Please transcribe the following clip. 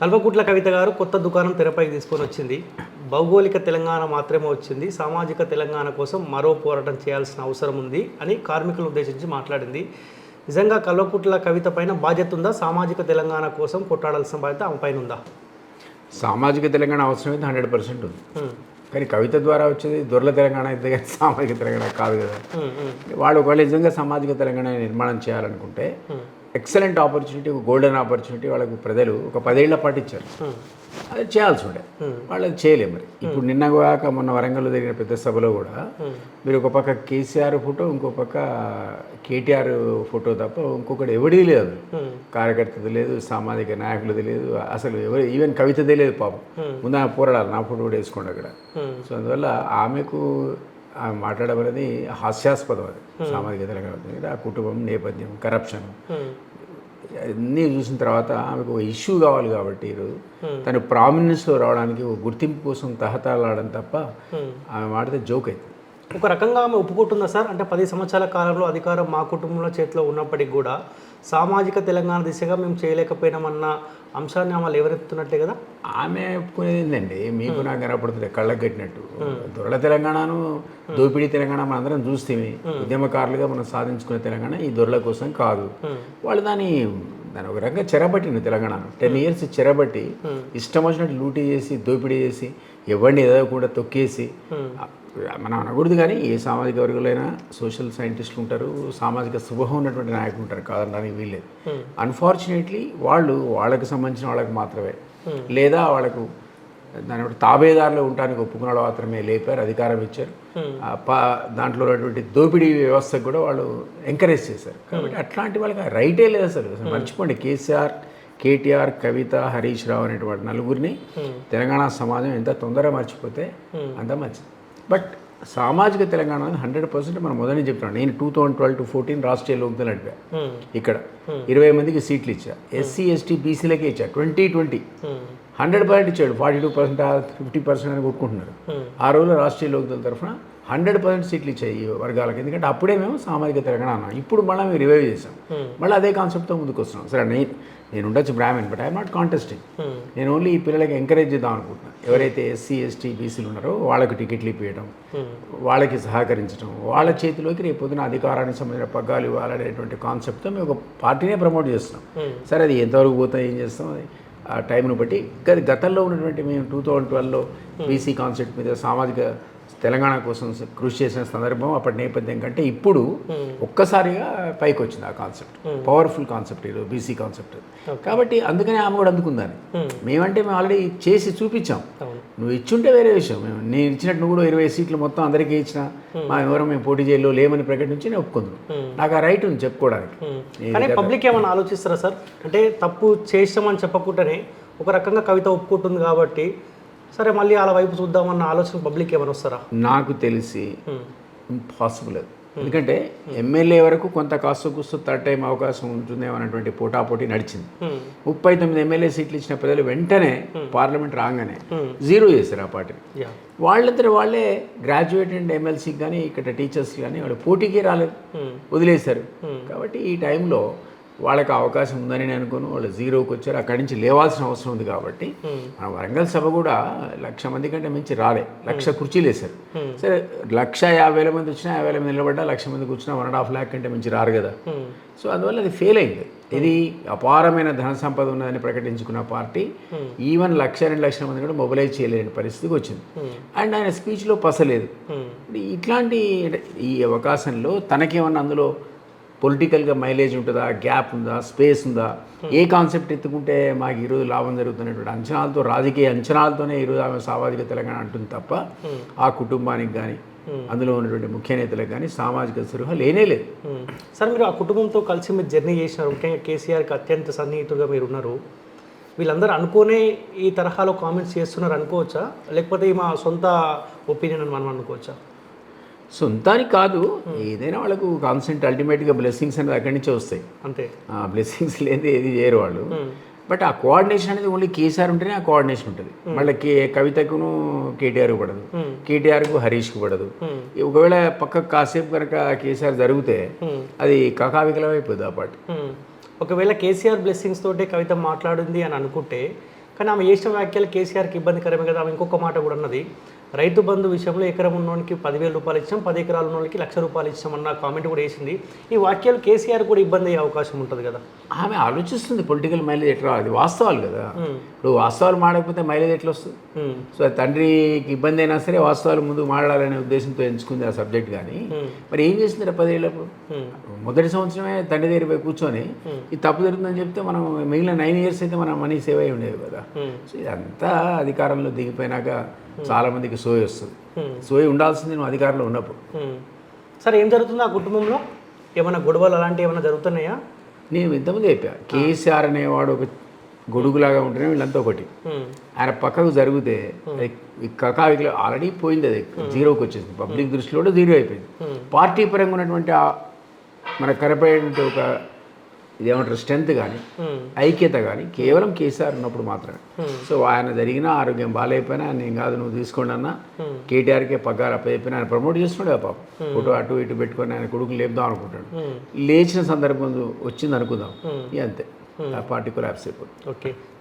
కల్వకుట్ల కవిత గారు కొత్త దుకాణం తెరపైకి తీసుకొని వచ్చింది. భౌగోళిక తెలంగాణ మాత్రమే వచ్చింది. సామాజిక తెలంగాణ కోసం మరో పోరాటం చేయాల్సిన అవసరం ఉంది అని కార్మికులను ఉద్దేశించి మాట్లాడింది. నిజంగా కల్వకుట్ల కవిత పైన బాధ్యత ఉందా? సామాజిక తెలంగాణ కోసం కొట్టాడాల్సిన బాధ్యత ఆమె పైన ఉందా? సామాజిక తెలంగాణ అవసరమైతే హండ్రెడ్ పర్సెంట్ ఉంది. కానీ కవిత ద్వారా వచ్చేది దొరల తెలంగాణ అయితే కానీ సామాజిక తెలంగాణ కాదు కదా. వాళ్ళు ఒకవేళ నిజంగా సామాజిక తెలంగాణ నిర్మాణం చేయాలనుకుంటే ఎక్సలెంట్ ఆపర్చునిటీ ఒక గోల్డెన్ ఆపర్చునిటీ వాళ్ళకు ప్రజలు ఒక పదేళ్ళ పాటు ఇచ్చారు. ఉమ్, అది చేయాల్సి ఉండే. Hmm. వాళ్ళు అది చేయలేము మరి ఇప్పుడు నిన్న కాక మొన్న వరంగల్లో జరిగిన పెద్ద సభలో కూడా మీరు ఒక పక్క కేసీఆర్ ఫోటో ఇంకో పక్క కేటీఆర్ ఫోటో తప్ప ఇంకొకటి ఎవడిది లేదు. కార్యకర్తది లేదు సామాజిక నాయకులది లేదు అసలు ఎవరు ఈవెన్ కవితదే లేదు పాపం. ముందు ఆమె పోరాడాలి నా ఫోటో కూడా వేసుకోండి అక్కడ. సో అందువల్ల ఆమెకు ఆమె మాట్లాడడం అనేది హాస్యాస్పదం అది. సామాజిక తెలంగాణ ఆ కుటుంబం నేపథ్యం కరప్షన్ అన్నీ చూసిన తర్వాత ఆమెకు ఒక ఇష్యూ కావాలి కాబట్టి ఈరోజు. తను ప్రామినెన్స్లో రావడానికి ఒక గుర్తింపు కోసం తహతలాడడం తప్ప ఉమ్. ఆమె మాడితే జోక్ అవుతుంది ఒక రకంగా ఆమె ఒప్పుకుంటుందా సార్? అంటే పది సంవత్సరాల కాలంలో అధికారం మా కుటుంబంలో చేతిలో ఉన్నప్పటికీ కూడా సామాజిక తెలంగాణ దిశగా మేము చేయలేకపోయినామన్న అంశాన్ని ఆమె లేవనెత్తున్నట్లే కదా? ఆమె ఒప్పుకునేది ఏంటండి మీకు నాకు కనపడుతుంది కళ్ళకు కట్టినట్టు. దొరల తెలంగాణను దోపిడీ తెలంగాణ మనందరం చూస్తేమి. ఉద్యమకారులుగా మనం సాధించుకునే తెలంగాణ ఈ దొరల కోసం కాదు. వాళ్ళు దాన్ని దాని ఒక రకంగా చెరబట్టింది తెలంగాణను. టెన్ ఇయర్స్ చెరబట్టి ఇష్టం వచ్చినట్టు లూటీ చేసి దోపిడీ చేసి ఎవరిని ఎదగకుండా తొక్కేసి మనం అనకూడదు కానీ ఏ సామాజిక వర్గాలైనా సోషల్ సైంటిస్టులు ఉంటారు సామాజిక శుభం ఉన్నటువంటి నాయకులు ఉంటారు కాదనడానికి వీల్లేదు. అన్ఫార్చునేట్లీ వాళ్ళు వాళ్ళకి సంబంధించిన వాళ్ళకి మాత్రమే. లేదా వాళ్ళకు దాని తాబేదారులు ఉండడానికి ఒప్పుకున్న వాళ్ళు మాత్రమే లేపారు అధికారం ఇచ్చారు. దాంట్లో ఉన్నటువంటి దోపిడీ వ్యవస్థకు కూడా వాళ్ళు ఎంకరేజ్ చేశారు. కాబట్టి అట్లాంటి వాళ్ళకి రైటే లేదు అసలు. మర్చిపోండి కేసీఆర్ కేటీఆర్ కవిత హరీష్ రావు అనేటువంటి నలుగురిని తెలంగాణ సమాజం ఎంత తొందరగా మర్చిపోతే అంత మంచిది. బట్ సామాజిక తెలంగాణ హండ్రెడ్ పర్సెంట్ మనం మొదటి చెప్తున్నాను నేను two thousand twelve to fourteen Rashtriya Lokdal నడిపా. ఇక్కడ ఇరవై మందికి సీట్లు ఇచ్చా. ఎస్సీ ఎస్టీ బీసీలకే ఇచ్చా. Twenty twenty. హండ్రెడ్ పర్సెంట్ ఇచ్చాడు. Forty two percent fifty percent అని కొట్టుకుంటున్నారు ఆ రోజుల్లో రాష్ట్రీయ లోక్దళ తరఫున హండ్రెడ్ పర్సెంట్ సీట్లు ఇచ్చాయి ఈ వర్గాలకు. ఎందుకంటే అప్పుడే మేము సామాజిక తెలంగాణ అన్నాం. ఇప్పుడు మళ్ళీ మేము రివైవ్ చేసాం మళ్ళీ అదే కాన్సెప్ట్తో ముందుకు వస్తున్నాం. సరే నేను నేను ఉండొచ్చు Brahman but I'm not contesting నేను ఓన్లీ ఈ పిల్లలకి ఎంకరేజ్ చేద్దాం అనుకుంటున్నాను. ఎవరైతే ఎస్సీ ఎస్టీ బీసీలు ఉన్నారో వాళ్ళకి టికెట్లు ఇప్పించడం వాళ్ళకి సహకరించడం వాళ్ళ చేతిలోకి రేపు పొద్దున అధికారానికి సంబంధించిన పగ్గాలు ఇవ్వాలనేటువంటి కాన్సెప్ట్తో మేము ఒక పార్టీనే ప్రమోట్ చేస్తున్నాం. సరే అది ఎంతవరకు పోతా ఏం చేస్తాం అది ఆ టైంను బట్టి. గత గతంలో ఉన్నటువంటి మేము టూ థౌజండ్ ట్వెల్వ్లో బీసీ కాన్సెప్ట్ మీద సామాజిక తెలంగాణ కోసం కృషి చేసిన సందర్భం అప్పటి నేపథ్యం కంటే ఇప్పుడు ఒక్కసారిగా పైకి వచ్చింది ఆ కాన్సెప్ట్. పవర్ఫుల్ కాన్సెప్ట్ ఈరోజు బీసీ కాన్సెప్ట్. కాబట్టి అందుకనే ఆమె కూడా అందుకుందని. మేమంటే మేము ఆల్రెడీ చేసి చూపించాం. నువ్వు ఇచ్చుంటే వేరే విషయం. మేము నేను ఇచ్చినట్టు నువ్వు కూడా ఇరవై సీట్లు మొత్తం అందరికీ ఇచ్చిన మా ఎవరో మేము పోటీ చేయలో లేమని ప్రకటించి నేను ఒప్పుకుందును నాకు ఆ రైట్ ఉంది చెప్పుకోవడానికి. నేను కానీ పబ్లిక్ ఏమైనా ఆలోచిస్తారా సార్? అంటే తప్పు చేసామని చెప్పకుండానే ఒక రకంగా కవిత ఒప్పుకుంటుంది కాబట్టి సరే మళ్ళీ అలా వైపు చూద్దామన్న ఆలోచన పబ్లిక్ ఏమైనా వస్తారా? నాకు తెలిసి ఇంపాసిబుల్ అది. ఎందుకంటే ఎమ్మెల్యే వరకు కొంత కాస్త కూస్తూ థర్డ్ టైం అవకాశం ఉంటుందేమో అన్నటువంటి పోటాపోటీ నడిచింది. ఉమ్, ముప్పై తొమ్మిది ఎమ్మెల్యే సీట్లు ఇచ్చిన ప్రజలు వెంటనే పార్లమెంట్ రాగానే జీరో చేశారు ఆ పార్టీని. యా వాళ్ళందరూ వాళ్ళే గ్రాడ్యుయేట్ అండ్ ఎమ్మెల్సీకి కానీ ఇక్కడ టీచర్స్ కానీ వాళ్ళు పోటీకి రాలేదు. వదిలేశారు. కాబట్టి ఈ టైంలో వాళ్ళకి అవకాశం ఉందని నేను అనుకోను. వాళ్ళు జీరోకి వచ్చారు. అక్కడి నుంచి లేవాల్సిన అవసరం ఉంది కాబట్టి మన వరంగల్ సభ కూడా లక్ష మంది కంటే మించి రాలే. లక్ష కుర్చీలు వేశారు. సరే లక్ష యాభై వేల మంది వచ్చినా యాభై వేల మంది నిలబడ్డా లక్ష మంది కూర్చున్నా వన్ అండ్ హాఫ్ ల్యాక్ కంటే మించి రారు కదా. సో అందువల్ల అది ఫెయిల్ అయింది. ఇది అపారమైన ధన సంపద ఉన్నదని ప్రకటించుకున్న పార్టీ ఈవెన్ లక్ష రెండు లక్షల మంది కూడా మొబిలైజ్ చేయలేని పరిస్థితికి వచ్చింది. అండ్ ఆయన స్పీచ్లో పసలేదు. ఇట్లాంటి ఈ అవకాశంలో తనకేమన్నా అందులో పొలిటికల్గా మైలేజ్ ఉంటుందా? గ్యాప్ ఉందా? స్పేస్ ఉందా? ఏ కాన్సెప్ట్ ఎత్తుకుంటే మాకు ఈరోజు లాభం జరుగుతున్నటువంటి అంచనాలతో రాజకీయ అంచనాలతోనే ఈరోజు ఆమె సామాజిక తెలంగాణ అంటుంది తప్ప ఆ కుటుంబానికి కానీ అందులో ఉన్నటువంటి ముఖ్య నేతలకు కానీ సామాజిక సురహ లేనే లేదు. ఉమ్. సార్ మీరు ఆ కుటుంబంతో కలిసి మీరు జర్నీ చేసినారు. ముఖ్యంగా కేసీఆర్కి అత్యంత సన్నిహితులుగా మీరు ఉన్నారు. వీళ్ళందరూ అనుకోనే ఈ తరహాలో కామెంట్స్ చేస్తున్నారు అనుకోవచ్చా? లేకపోతే ఈ మా సొంత ఒపీనియన్ అని మనం అనుకోవచ్చా? సొంతానికి కాదు ఏదైనా వాళ్ళకు కాన్సెంట్ అల్టిమేట్గా బ్లెస్సింగ్స్ అనేది అక్కడి నుంచే వస్తాయి. అంతే. ఆ బ్లెస్సింగ్స్ లేని ఏది చేయరు వాళ్ళు. బట్ ఆ కోఆర్డినేషన్ అనేది ఓన్లీ కేసీఆర్ ఉంటేనే ఆ కోఆర్డినేషన్ ఉంటుంది. మళ్ళీ కే కవితకును కేటీఆర్ పడదు. కేటీఆర్కు హరీష్కు పడదు. ఒకవేళ పక్క కాసేపు కనుక కేసీఆర్ జరిగితే అది కకావికలం అయిపోద్ది ఆ ఉమ్. ఒకవేళ కేసీఆర్ బ్లెస్సింగ్స్ తోటే కవిత మాట్లాడింది అని అనుకుంటే కానీ ఆమె చేసిన వ్యాఖ్యలు కేసీఆర్కి ఇబ్బందికరమే కదా ఆమె ఇంకొక మాట కూడా ఉన్నది రైతు బంధు విషయంలో ఎకరం ఉన్నోనికి పదివేల రూపాయలు ఇచ్చాం పది ఎకరాలు ఉన్నోళ్ళకి లక్ష రూపాయలు ఇచ్చాం అన్న కామెంట్ కూడా వేసింది. ఈ వాక్యాలు కేసీఆర్ కూడా ఇబ్బంది అయ్యే అవకాశం ఉంటుంది కదా. ఆమె ఆలోచిస్తుంది పొలిటికల్ మైలేజ్ ఎట్లా అది వాస్తవాలు కదా. ఇప్పుడు వాస్తవాలు మాడకపోతే మైలేజ్ ఎట్లా వస్తుంది సో తండ్రికి ఇబ్బంది అయినా సరే వాస్తవాలు ముందుకు మాట్లాడాలనే ఉద్దేశంతో ఎంచుకుంది ఆ సబ్జెక్ట్ కానీ మరి ఏం చేసింది పదేళ్ళప్పుడు? మొదటి సంవత్సరమే తండ్రి దగ్గర పోయి కూర్చొని ఇది తప్పు జరుగుతుందని చెప్తే మనం మిగిలిన నైన్ ఇయర్స్ అయితే మనం మనీ సేవ్ అయి ఉండేది కదా. సో ఇదంతా అధికారంలో దిగిపోయినాక చాలా మందికి సోయి వస్తుంది. సోయి ఉండాల్సింది నువ్వు అధికారంలో ఉన్నప్పుడు. సరే ఏం జరుగుతుంది ఆ కుటుంబంలో? ఏమైనా గొడవలు అలాంటివి ఏమైనా జరుగుతున్నాయా? నేను ఇంతకుముందు చెప్పా కేసీఆర్ అనేవాడు ఒక గొడుగులాగా ఉంటేనే వీళ్ళంతా ఒకటి. ఆయన పక్కకు జరిగితే కకావికలో ఆల్రెడీ పోయింది అది జీరోకి వచ్చేసింది. పబ్లిక్ దృష్టిలో కూడా జీరో అయిపోయింది. పార్టీ పరంగా ఉన్నటువంటి మనకు కనపడేటువంటి ఒక ఇదేమంటారు స్ట్రెంత్ కానీ ఐక్యత కానీ కేవలం కేసీఆర్ ఉన్నప్పుడు మాత్రమే. సో ఆయన జరిగిన ఆరోగ్యం బాగాలేకపోయినా నేను కాదు నువ్వు తీసుకోండి అన్న కేటీఆర్కే పగ్గారు అప్పచెప్పిన ఆయన ప్రమోట్ చేస్తున్నాడు ఆ పాపం. ఫోటో అటు ఇటు పెట్టుకొని ఆయన కొడుకులు లేపుదాం అనుకుంటాడు. లేచిన సందర్భం వచ్చింది అనుకుందాం. అంతే. ఆ పార్టీ కొలాప్స్ అయిపోతుంది ఓకే